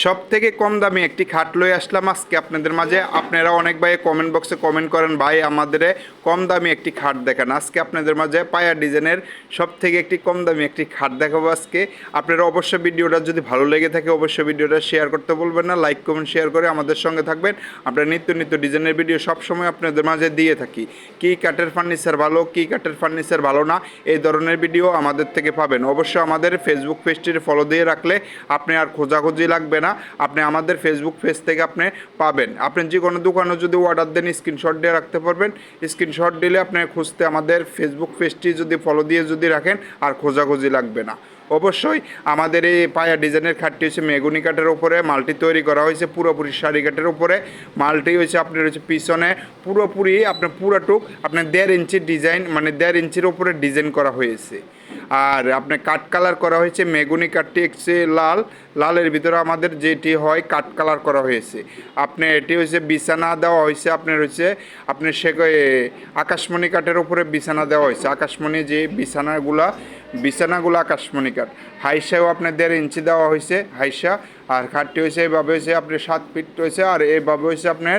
সব থেকে কম দামি একটি খাট লয়ে আসলাম আজকে আপনাদের মাঝে। আপনারা অনেক ভাই কমেন্ট বক্সে কমেন্ট করেন, ভাই, আমাদের কম দামি একটি খাট দেখান। আজকে আপনাদের মাঝে পায়া ডিজাইনের সব থেকে একটি কম দামি একটি খাট দেখাবো আজকে। আপনারা অবশ্যই ভিডিওটা যদি ভালো লেগে থাকে, অবশ্যই ভিডিওটা শেয়ার করতে বলবেন না। লাইক কমেন্ট শেয়ার করে আমাদের সঙ্গে থাকবেন। আপনারা নিত্য নিত্য ডিজাইনের ভিডিও সবসময় আপনাদের মাঝে দিয়ে থাকি। কী কাঠের ফার্নিচার ভালো, কী কাঠের ফার্নিচার ভালো না, এই ধরনের ভিডিও আমাদের থেকে পাবেন। অবশ্যই আমাদের ফেসবুক পেজটির ফলো দিয়ে রাখলে আপনি আর খোঁজাখুঁজি লাগবে না, আপনি আমাদের ফেসবুক পেজ থেকে আপনি পাবেন। আপনি যে কোনো দোকানে যদি অর্ডার দেন স্ক্রিনশট দিয়ে রাখতে পারবেন। স্ক্রিনশট দিলে আপনি খুঁজতে আমাদের ফেসবুক পেজটি যদি ফলো দিয়ে যদি রাখেন, আর খোঁজাখুঁজি লাগবে না। অবশ্যই আমাদের এই পায়া ডিজাইনের খাটটি হচ্ছে মেগুনি কাঠের উপরে, মালটি তৈরি করা হয়েছে পুরোপুরি শাড়ি কাঠের উপরে। মালটি হচ্ছে আপনার হচ্ছে পিছনে পুরোপুরি, আপনার পুরোটুক, আপনার দেড় ইঞ্চি ডিজাইন মানে দেড় ইঞ্চির উপরে ডিজাইন করা হয়েছে। আর আপনার কাঠ কালার করা হয়েছে, মেগুনি কাঠটি হচ্ছে লাল, লালের ভিতরে আমাদের যেটি হয় কাঠ কালার করা হয়েছে। আপনি এটি হচ্ছে বিছানা দেওয়া হয়েছে, আপনার হচ্ছে আপনার সে আকাশমণি কাঠের উপরে বিছানা দেওয়া হয়েছে। আকাশমণি যে বিছানাগুলা, বিছানাগুলো আকাশমণি কাঠ। হাইসাও আপনার দেড় ইঞ্চি দেওয়া হয়েছে, হাইসা। আর খাটটি হয়েছে এইভাবে হয়েছে আপনার সাত ফিট হয়েছে, আর এইভাবে হয়েছে আপনার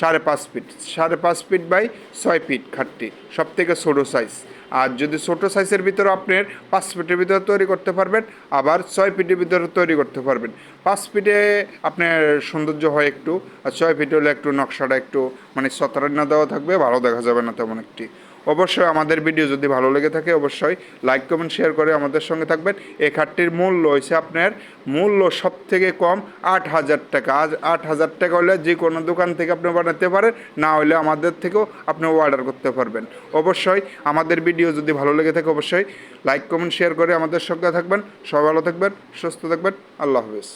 সাড়ে পাঁচ ফিট, সাড়ে পাঁচ ফিট বাই ছয় ফিট খাটটি সব থেকে ছোটো সাইজ আর যদি ছোটো সাইজের ভিতরে আপনার পাঁচ ফিটের ভিতরে তৈরি করতে পারবেন, আবার ছয় ফিটের ভিতরে তৈরি করতে পারবেন। পাঁচ ফিটে আপনার সৌন্দর্য হয় একটু, আর ছয় ফিট হলে একটু নকশাটা একটু মানে সতরান্না দেওয়া থাকবে, ভালো দেখা যাবে না তেমন একটি। অবশ্যই আমাদের ভিডিও যদি ভালো লেগে থাকে, অবশ্যই লাইক কমেন্ট শেয়ার করে আমাদের সঙ্গে থাকবেন। এই খাটটির মূল্য হয়েছে আপনার মূল্য সব থেকে কম আট হাজার টাকা। আজ আট হাজার টাকা হলে যে কোনো দোকান থেকে আপনি বানাতে পারেন, না হলে আমাদের থেকেও আপনি অর্ডার করতে পারবেন। অবশ্যই আমাদের ভিডিও যদি ভালো লেগে থাকে, অবশ্যই লাইক কমেন্ট শেয়ার করে আমাদের সঙ্গে থাকবেন। সবাই ভালো থাকবেন, সুস্থ থাকবেন। আল্লাহ হাফেজ।